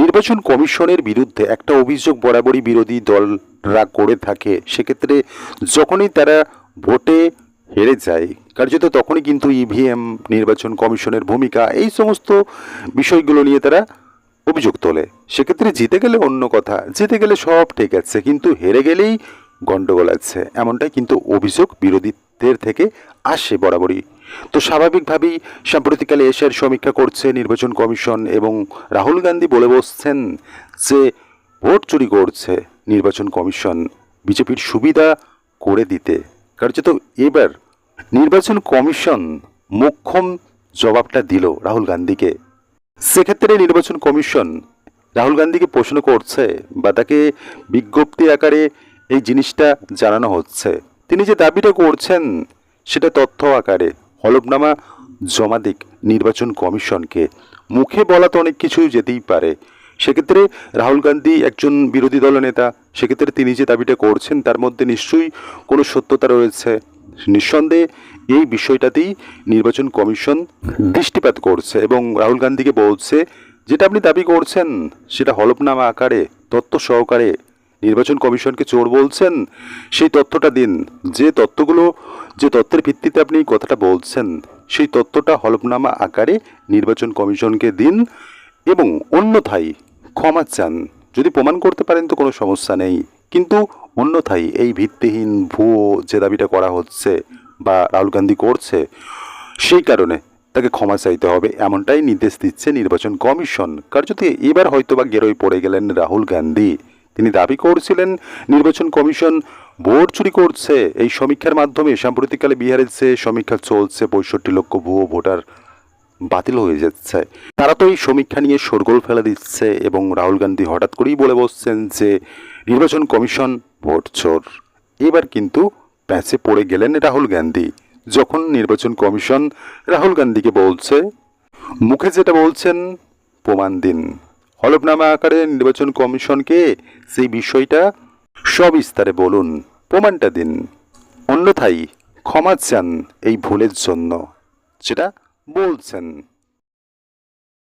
নির্বাচন কমিশনের বিরুদ্ধে একটা অভিযোগ বরাবরই বিরোধী দলরা করে থাকে। সেক্ষেত্রে যখনই তারা ভোটে হেরে যায়, কার্যত তখনই কিন্তু ইভিএম নির্বাচন কমিশনের ভূমিকা, এই সমস্ত বিষয়গুলো নিয়ে তারা অভিযোগ তোলে। সেক্ষেত্রে জিতে গেলে অন্য কথা, জিতে গেলে সব ঠিক আছে, কিন্তু হেরে গেলেই গণ্ডগোল আছে, এমনটাই কিন্তু অভিযোগ বিরোধীদের থেকে আসে বরাবরই। তো স্বাভাবিকভাবেই সাম্প্রতিককালে এশিয়ার সমীক্ষা করছে নির্বাচন কমিশন এবং রাহুল গান্ধী বলে বসছেন যে ভোট চুরি করছে নির্বাচন কমিশন বিজেপির সুবিধা করে দিতে। কার্যত এবার নির্বাচন কমিশন মোক্ষম জবাবটা দিল রাহুল গান্ধীকে। সেক্ষেত্রে নির্বাচন কমিশন রাহুল গান্ধীকে প্রশ্ন করছে বা তাকে বিজ্ঞপ্তি আকারে এই জিনিসটা জানানো হচ্ছে। তিনি যে দাবিটা করছেন, সেটা তথ্য আকারে হলফনামা জমা দিক নির্বাচন কমিশনকে। মুখে বলা তো অনেক কিছু যেতেই পারে। সেক্ষেত্রে রাহুল গান্ধী একজন বিরোধী দলনেতা সেক্ষেত্রে তিনি যে দাবিটা করছেন, তার মধ্যে নিশ্চয়ই কোনো সত্যতা রয়েছে। নিঃসন্দেহে এই বিষয়টাতেই নির্বাচন কমিশন দৃষ্টিপাত করছে এবং রাহুল গান্ধীকে বলছে, যেটা আপনি দাবি করছেন, সেটা হলফনামা আকারে, তথ্য সহকারে নির্বাচন কমিশনকে চোর বলছেন, সেই তথ্যটা দিন। যে তথ্যগুলো, যে তথ্যের ভিত্তিতে আপনি কথাটা বলছেন, সেই তথ্যটা হলফনামা আকারে নির্বাচন কমিশনকে দিন এবং অন্যথায় ক্ষমা চান। যদি প্রমাণ করতে পারেন তো কোনো সমস্যা নেই। কিন্তু অন্যথায় এই ভিত্তিহীন ভুয়ো যে দাবিটা করা হচ্ছে বা রাহুল গান্ধী করছে, সেই কারণে তাকে ক্ষমা চাইতে হবে, এমনটাই নির্দেশ দিচ্ছে নির্বাচন কমিশন। কার্যত এবার হয়তো বা গেরোয় পড়ে গেলেন রাহুল গান্ধী। তিনি দাবি করছিলেন, নির্বাচন কমিশন ভোট চুরি করছে, এই সমীক্ষার মাধ্যমে সাম্প্রতিককালে বিহারের যে সমীক্ষা চলছে, পঁয়ষট্টি লক্ষ ভুয়ো ভোটার বাতিল হয়ে যাচ্ছে। তারা তো এই সমীক্ষা নিয়ে শোরগোল ফেলে দিচ্ছে এবং রাহুল গান্ধী হঠাৎ করেই বলে বসছেন যে, নির্বাচন কমিশন ভোট চোর। এবার কিন্তু প্যাঁচে পড়ে গেলেন রাহুল গান্ধী। যখন নির্বাচন কমিশন রাহুল গান্ধীকে বলছে, মুখে যেটা বলছেন, প্রমাণ দিন। হলফনামা আকারে নির্বাচন কমিশনকে সেই বিষয়টা সবিস্তারে বলুন, প্রমাণটা দিন। অন্যথায় ক্ষমা চান এই ভুলের জন্য সেটা বলছেন।